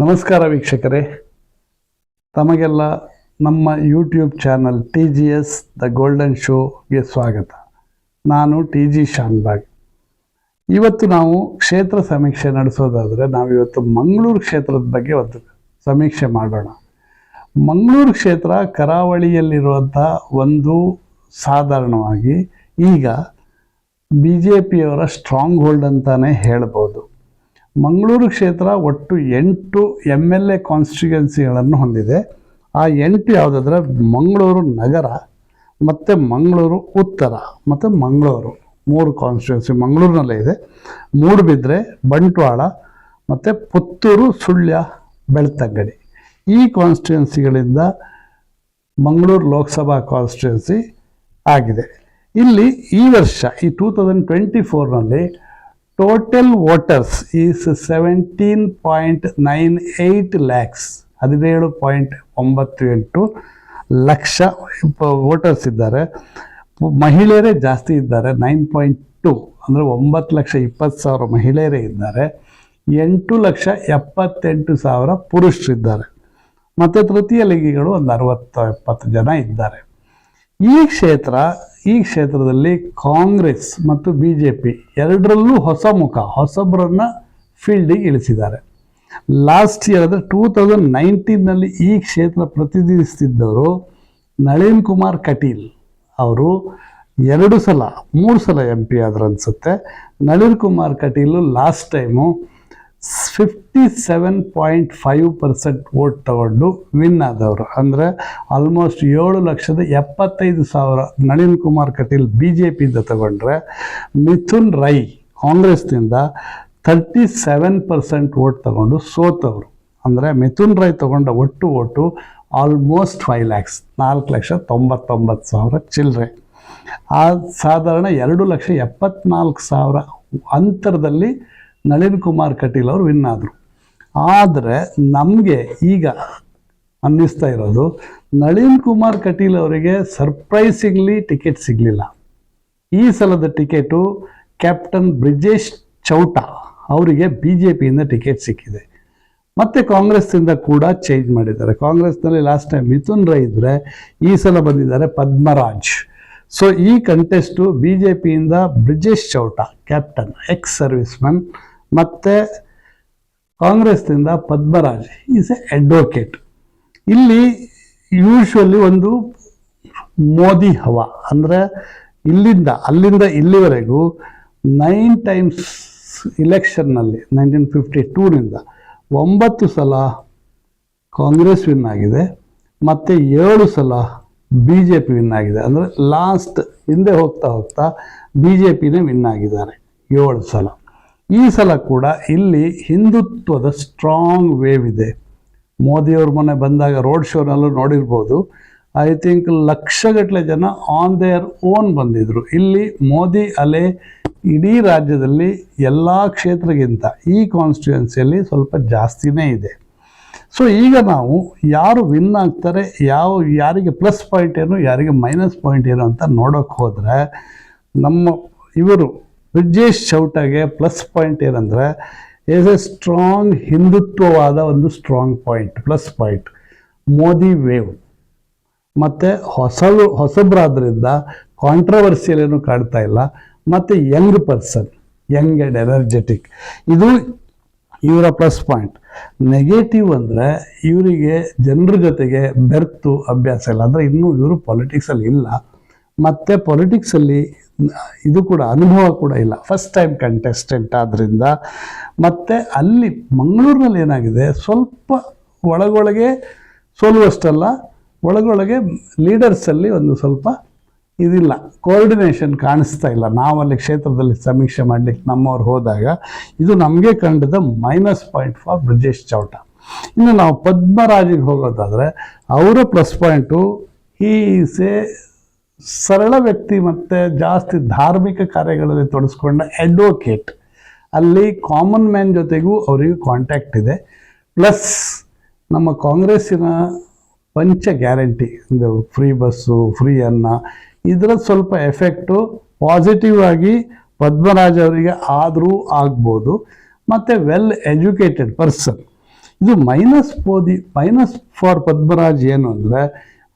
ನಮಸ್ಕಾರ ವೀಕ್ಷಕರೇ. ತಮಗೆಲ್ಲ ನಮ್ಮ YouTube channel T G S the golden ಶೋಗೆ ಸ್ವಾಗತ. ನಾನು ಟಿ ಜಿ ಶಾನ್ಬಾಗ್. ಇವತ್ತು ನಾವು ಕ್ಷೇತ್ರ ಸಮೀಕ್ಷೆ ನಡೆಸೋದಾದರೆ ನಾವಿವತ್ತು ಮಂಗಳೂರು ಕ್ಷೇತ್ರದ ಬಗ್ಗೆ ಒಂದು ಸಮೀಕ್ಷೆ ಮಾಡೋಣ. ಮಂಗಳೂರು ಕ್ಷೇತ್ರ ಕರಾವಳಿಯಲ್ಲಿರುವಂಥ ಒಂದು ಸಾಧಾರಣವಾಗಿ ಈಗ ಬಿ ಜೆ ಪಿಯವರ ಸ್ಟ್ರಾಂಗ್ ಹೋಲ್ಡ್ ಅಂತಲೇ ಹೇಳ್ಬೋದು. ಮಂಗಳೂರು ಕ್ಷೇತ್ರ ಒಟ್ಟು ಎಂಟು ಎಂ ಎಲ್ ಎ ಕಾನ್ಸ್ಟಿಟ್ಯೂಯೆನ್ಸಿಗಳನ್ನು ಹೊಂದಿದೆ. ಆ ಎಂಟು ಯಾವುದಾದ್ರೆ ಮಂಗಳೂರು ನಗರ, ಮತ್ತು ಮಂಗಳೂರು ಉತ್ತರ, ಮತ್ತು ಮಂಗಳೂರು. ಮೂರು ಕಾನ್ಸ್ಟಿಟ್ಯೂನ್ಸಿ ಮಂಗಳೂರಿನಲ್ಲೇ ಇದೆ. ಮೂಡುಬಿದ್ರೆ ಬಂಟ್ವಾಳ, ಮತ್ತು ಪುತ್ತೂರು, ಸುಳ್ಯ, ಬೆಳ್ತಂಗಡಿ. ಈ ಕಾನ್ಸ್ಟಿಟ್ಯೂನ್ಸಿಗಳಿಂದ ಮಂಗಳೂರು ಲೋಕಸಭಾ ಕಾನ್ಸ್ಟಿಟ್ಯೂನ್ಸಿ ಆಗಿದೆ. ಇಲ್ಲಿ ಈ ವರ್ಷ, ಈ two thousand twenty ಫೋರ್ನಲ್ಲಿ total voters is seventeen point nine eight lakhs ಹದಿನೇಳು ಪಾಯಿಂಟ್ ಒಂಬತ್ತು ಎಂಟು ಲಕ್ಷ ವೋಟರ್ಸ್ ಇದ್ದಾರೆ. ಮಹಿಳೆಯರೇ ಜಾಸ್ತಿ ಇದ್ದಾರೆ ನೈನ್ ಪಾಯಿಂಟ್ ಟು ಅಂದರೆ ಒಂಬತ್ತು ಲಕ್ಷ ಇಪ್ಪತ್ತು ಸಾವಿರ ಮಹಿಳೆಯರೇ ಇದ್ದಾರೆ. ಎಂಟು ಲಕ್ಷ ಎಪ್ಪತ್ತೆಂಟು ಸಾವಿರ ಪುರುಷರಿದ್ದಾರೆ ಮತ್ತು ತೃತೀಯ ಲಿಂಗಿಗಳು ಒಂದು ಅರವತ್ತು ಎಪ್ಪತ್ತು ಜನ ಇದ್ದಾರೆ. ಈ ಕ್ಷೇತ್ರ ಈ ಕ್ಷೇತ್ರದಲ್ಲಿ ಕಾಂಗ್ರೆಸ್ ಮತ್ತು ಬಿ ಜೆ ಪಿ ಎರಡರಲ್ಲೂ ಹೊಸ ಮುಖ, ಹೊಸಬ್ರನ್ನು ಫೀಲ್ಡಿಗೆ ಇಳಿಸಿದ್ದಾರೆ. ಲಾಸ್ಟ್ ಇಯರ್ ಅಂದರೆ ಟೂ ತೌಸಂಡ್ ನೈನ್ಟೀನಲ್ಲಿ ಈ ಕ್ಷೇತ್ರ ಪ್ರತಿನಿಧಿಸುತ್ತಿದ್ದವರು ನಳಿನ್ ಕುಮಾರ್ ಕಟೀಲ್ ಅವರು. ಎರಡು ಸಲ, ಮೂರು ಸಲ ಎಂ ಪಿ ಆದ್ರು ಅನಿಸುತ್ತೆ Nalin Kumar Kateel last time fifty seven point five percent vote ತಗೊಂಡು ವಿನ್ ಆದವರು. ಅಂದರೆ ಆಲ್ಮೋಸ್ಟ್ ಏಳು ಲಕ್ಷದ ಎಪ್ಪತ್ತೈದು ಸಾವಿರ ನಳಿನ್ ಕುಮಾರ್ ಕಟೀಲ್ ಬಿ ಜೆ ಪಿಯಿಂದ ತಗೊಂಡ್ರೆ ಮಿಥುನ್ ರೈ ಕಾಂಗ್ರೆಸ್ನಿಂದ ತರ್ಟಿ ಸೆವೆನ್ ಪರ್ಸೆಂಟ್ ವೋಟ್ ತಗೊಂಡು ಸೋತವರು. ಅಂದರೆ ಮಿಥುನ್ ರೈ ತಗೊಂಡ ಒಟ್ಟು ಓಟು ಆಲ್ಮೋಸ್ಟ್ ಫೈವ್ ಲ್ಯಾಕ್ಸ್ ನಾಲ್ಕು ಲಕ್ಷ ತೊಂಬತ್ತೊಂಬತ್ತು ಸಾವಿರ ಚಿಲ್ಲರೆ ಆ ಸಾಧಾರಣ ಎರಡು ಲಕ್ಷ ಎಪ್ಪತ್ನಾಲ್ಕು ಸಾವಿರ ಅಂತರದಲ್ಲಿ ನಳಿನ್ ಕುಮಾರ್ ಕಟೀಲ್ ಅವರು ವಿನ್ ಆದರು. ಆದರೆ ನಮಗೆ ಈಗ ಅನ್ನಿಸ್ತಾ ಇರೋದು, ನಳಿನ್ ಕುಮಾರ್ ಕಟೀಲ್ ಅವರಿಗೆ ಸರ್ಪ್ರೈಸಿಂಗ್ಲಿ ಟಿಕೆಟ್ ಸಿಗಲಿಲ್ಲ. ಈ ಸಲದ ಟಿಕೆಟು ಕ್ಯಾಪ್ಟನ್ ಬ್ರಿಜೇಶ್ ಚೌಟ ಅವರಿಗೆ ಬಿ ಜೆ ಪಿಯಿಂದ ಟಿಕೆಟ್ ಸಿಕ್ಕಿದೆ. ಮತ್ತು ಕಾಂಗ್ರೆಸ್ಸಿಂದ ಕೂಡ ಚೇಂಜ್ ಮಾಡಿದ್ದಾರೆ. ಕಾಂಗ್ರೆಸ್ನಲ್ಲಿ ಲಾಸ್ಟ್ ಟೈಮ್ ಮಿಥುನ್ ರೈ ಇದ್ದರೆ ಈ ಸಲ ಬಂದಿದ್ದಾರೆ ಪದ್ಮರಾಜ್. ಸೊ ಈ contest B J ಪಿಯಿಂದ Brijesh Chowta captain ex service man ಮತ್ತು ಕಾಂಗ್ರೆಸ್ನಿಂದ ಪದ್ಮರಾಜ್ ಈಸ್ ಎ ಅಡ್ವೊಕೇಟ್ ಇಲ್ಲಿ ಯೂಶ್ವಲಿ ಒಂದು ಮೋದಿ ಹವ, ಅಂದರೆ ಇಲ್ಲಿಂದ, ಅಲ್ಲಿಂದ ಇಲ್ಲಿವರೆಗೂ ನೈನ್ ಟೈಮ್ಸ್ ಇಲೆಕ್ಷನ್ನಲ್ಲಿ ನೈನ್ಟೀನ್ ಫಿಫ್ಟಿ ಟೂನಿಂದ ಒಂಬತ್ತು ಸಲ ಕಾಂಗ್ರೆಸ್ ವಿನ್ ಆಗಿದೆ, ಮತ್ತು ಏಳು ಸಲ ಬಿ ಜೆ ಪಿ ವಿನ್ ಆಗಿದೆ. ಅಂದರೆ ಲಾಸ್ಟ್ ಹಿಂದೆ ಹೋಗ್ತಾ ಹೋಗ್ತಾ ಬಿ ಜೆ ಪಿನೇ ವಿನ್ ಆಗಿದ್ದಾರೆ. ಏಳು ಸಲ. ಈ ಸಲ ಕೂಡ ಇಲ್ಲಿ ಹಿಂದುತ್ವದ ಸ್ಟ್ರಾಂಗ್ ವೇವ್ ಇದೆ. ಮೋದಿಯವ್ರ ಮನೆ ಬಂದಾಗ ರೋಡ್ ಶೋನಲ್ಲೂ ನೋಡಿರ್ಬೋದು. ಐ ಥಿಂಕ್ ಲಕ್ಷಗಟ್ಟಲೆ ಜನ ಆನ್ ದೇರ್ ಓನ್ ಬಂದಿದ್ದರು ಇಲ್ಲಿ ಮೋದಿ ಅಲೆ ಇಡೀ ರಾಜ್ಯದಲ್ಲಿ ಎಲ್ಲ ಕ್ಷೇತ್ರಗಿಂತ ಈ ಕಾನ್ಸ್ಟಿಟ್ಯೂನ್ಸಿಯಲ್ಲಿ ಸ್ವಲ್ಪ ಜಾಸ್ತಿನೇ ಇದೆ. ಸೊ ಈಗ ನಾವು ಯಾರು ವಿನ್ ಆಗ್ತಾರೆ, ಯಾವ, ಯಾರಿಗೆ ಪ್ಲಸ್ ಪಾಯಿಂಟ್ ಏನು, ಯಾರಿಗೆ ಮೈನಸ್ ಪಾಯಿಂಟ್ ಏನು ಅಂತ ನೋಡೋಕೆ ಹೋದರೆ, ನಮ್ಮ ಇವರು ಬ್ರಿಜೇಶ್ ಚೌಟಗೆ ಪ್ಲಸ್ ಪಾಯಿಂಟ್ ಏನಂದರೆ ಈಸ್ ಎ ಸ್ಟ್ರಾಂಗ್ ಹಿಂದುತ್ವವಾದ ಒಂದು strong point plus point Modi wave ಮತ್ತು ಹೊಸ ಹೊಸಬ್ರಾದ್ರಿಂದ ಕಾಂಟ್ರವರ್ಸಿಯಲ್ ಏನು ಕಾಡ್ತಾ ಇಲ್ಲ. ಮತ್ತು young person young and energetic ಇದು ಇವರ ಪ್ಲಸ್ ಪಾಯಿಂಟ್ ನೆಗೆಟಿವ್ ಅಂದರೆ ಇವರಿಗೆ ಜನರ ಜೊತೆಗೆ ಬೆರ್ತು ಅಭ್ಯಾಸ ಇಲ್ಲ. ಅಂದರೆ ಇನ್ನೂ ಇವರು ಪೊಲಿಟಿಕ್ಸಲ್ಲಿ ಇಲ್ಲ. ಮತ್ತು ಪೊಲಿಟಿಕ್ಸಲ್ಲಿ ಇದು ಕೂಡ, ಅನುಭವ ಕೂಡ ಇಲ್ಲ. ಫಸ್ಟ್ ಟೈಮ್ ಕಂಟೆಸ್ಟೆಂಟ್ ಆದ್ದರಿಂದ ಮತ್ತು ಅಲ್ಲಿ ಮಂಗಳೂರಿನಲ್ಲಿ ಏನಾಗಿದೆ? ಸ್ವಲ್ಪ ಒಳಗೊಳಗೆ ಸೋಲುವಷ್ಟಲ್ಲ, ಒಳಗೊಳಗೆ ಲೀಡರ್ಸಲ್ಲಿ ಒಂದು ಸ್ವಲ್ಪ ಇದಿಲ್ಲ. ಕೋಆರ್ಡಿನೇಷನ್ ಕಾಣಿಸ್ತಾ ಇಲ್ಲ. ನಾವಲ್ಲಿ ಕ್ಷೇತ್ರದಲ್ಲಿ ಸಮೀಕ್ಷೆ ಮಾಡಲಿಕ್ಕೆ ನಮ್ಮವ್ರು ಹೋದಾಗ ಇದು ನಮಗೆ ಕಂಡದ minus point for Brijesh Chowta ಇನ್ನು ನಾವು ಪದ್ಮರಾಜಿಗೆ ಹೋಗೋದಾದರೆ ಅವರ ಪ್ಲಸ್ ಪಾಯಿಂಟು ಈ ಎ ಸರಳ ವ್ಯಕ್ತಿ ಮತ್ತು ಜಾಸ್ತಿ ಧಾರ್ಮಿಕ ಕಾರ್ಯಗಳಲ್ಲಿ ತೊಡಸ್ಕೊಂಡ ಅಡ್ವೊಕೇಟ್ ಅಲ್ಲಿ ಕಾಮನ್ ಮ್ಯಾನ್ ಜೊತೆಗೂ ಅವರಿಗೆ ಕಾಂಟ್ಯಾಕ್ಟ್ ಇದೆ. ಪ್ಲಸ್ ನಮ್ಮ ಕಾಂಗ್ರೆಸ್ಸಿನ ಪಂಚ ಗ್ಯಾರಂಟಿ ಅಂದರೆ ಫ್ರೀ ಬಸ್ಸು ಫ್ರೀ ಅನ್ನ ಇದರ ಸ್ವಲ್ಪ ಎಫೆಕ್ಟು ಪಾಸಿಟಿವ್ ಆಗಿ ಪದ್ಮರಾಜ್ ಅವರಿಗೆ ಆದರೂ ಆಗ್ಬೋದು. ಮತ್ತು ವೆಲ್ ಎಜುಕೇಟೆಡ್ ಪರ್ಸನ್ ಇದು minus Modi minus for Padmaraj ಏನು ಅಂದರೆ,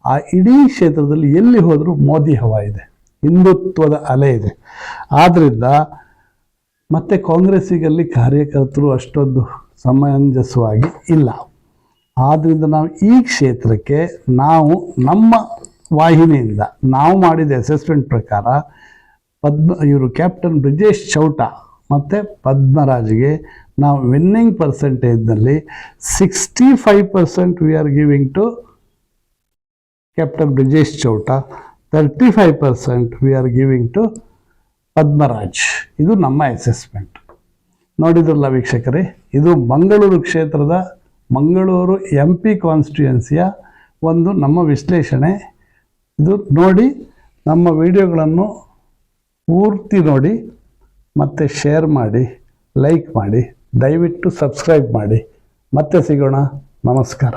ಆ ಇಡೀ ಕ್ಷೇತ್ರದಲ್ಲಿ ಎಲ್ಲಿ ಹೋದರೂ ಮೋದಿ ಹವಾ ಇದೆ. ಹಿಂದುತ್ವದ ಅಲೆ ಇದೆ. ಆದ್ದರಿಂದ ಮತ್ತು ಕಾಂಗ್ರೆಸ್ಸಿಗಲ್ಲಿ ಕಾರ್ಯಕರ್ತರು ಅಷ್ಟೊಂದು ಸಮಂಜಸವಾಗಿ ಇಲ್ಲ. ಆದ್ದರಿಂದ ನಾವು ಈ ಕ್ಷೇತ್ರಕ್ಕೆ ನಾವು ನಮ್ಮ ವಾಹಿನಿಯಿಂದ ನಾವು ಮಾಡಿದ ಅಸೆಸ್ಮೆಂಟ್ ಪ್ರಕಾರ ಪದ್ಮ, ಇವರು ಕ್ಯಾಪ್ಟನ್ ಬ್ರಿಜೇಶ್ ಚೌಟ ಮತ್ತು ಪದ್ಮರಾಜ್ಗೆ ನಾವು ವಿನ್ನಿಂಗ್ ಪರ್ಸೆಂಟೇಜ್ನಲ್ಲಿ sixty five percent we are giving to captain Brijesh Chowta thirty five percent we are giving to Padmaraj. ಇದು ನಮ್ಮ ಅಸೆಸ್ಮೆಂಟ್ ನೋಡಿದ್ರಲ್ಲ ವೀಕ್ಷಕರೇ, ಇದು ಮಂಗಳೂರು ಕ್ಷೇತ್ರದ ಮಂಗಳೂರು ಎಂ ಪಿ ಕಾನ್ಸ್ಟಿಟ್ಯುಯೆನ್ಸಿಯ ಒಂದು ನಮ್ಮ ವಿಶ್ಲೇಷಣೆ. ಇದು ನೋಡಿ ನಮ್ಮ ವಿಡಿಯೋಗಳನ್ನು ಪೂರ್ತಿ ನೋಡಿ ಮತ್ತು ಶೇರ್ ಮಾಡಿ ಲೈಕ್ ಮಾಡಿ, ದಯವಿಟ್ಟು ಸಬ್ಸ್ಕ್ರೈಬ್ ಮಾಡಿ. ಮತ್ತೆ ಸಿಗೋಣ. ನಮಸ್ಕಾರ.